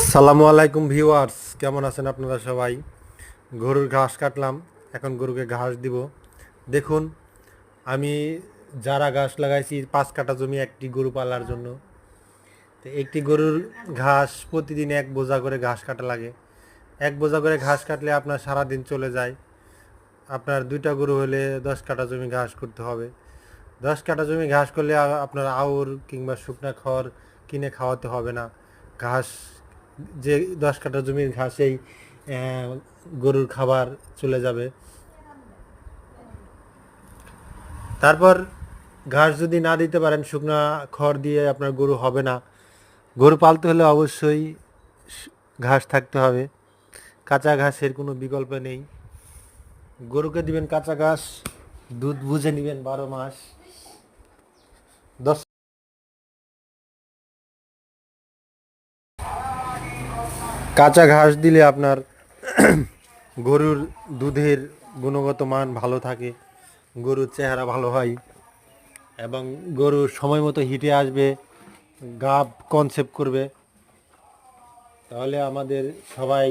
আসসালামু আলাইকুম ভিউয়ার্স, কেমন আছেন আপনারা সবাই? গরুর ঘাস কাটলাম, এখন গরুকে ঘাস দিব। দেখুন, আমি যারা ঘাস লাগাইছি, পাঁচ কাটা জমি একটি গরু পালার জন্য। তো একটি গরুর ঘাস প্রতিদিন এক বোঝা করে ঘাস কাটা লাগে। এক বোঝা করে ঘাস কাটলে আপনার সারা দিন চলে যায়। আপনার দুইটা গরু হলে দশ কাটা জমি ঘাস করতে হবে। দশ কাটা জমি ঘাস করলে আপনার আউর কিংবা শুকনা খড় কিনে খাওয়াতে হবে না। ঘাস যে দশ কাটা জমির ঘাসেই আহ, গরুর খাবার চলে যাবে। তারপর ঘাস যদি না দিতে পারেন শুকনা খড় দিয়ে আপনার গরু হবে না। গরু পালতে হলে অবশ্যই ঘাস থাকতে হবে। কাঁচা ঘাসের কোনো বিকল্প নেই। গরুকে দিবেন কাঁচা ঘাস দুধ বুঝে নেবেন বারো মাস। দশ কাঁচা ঘাস দিলে আপনার গরুর দুধের গুণগত মান ভালো থাকে, গরুর চেহারা ভালো হয় এবং গরু সময় মতো হিটে আসবে, গাব কনসেপ্ট করবে। তাহলে আমাদের সবাই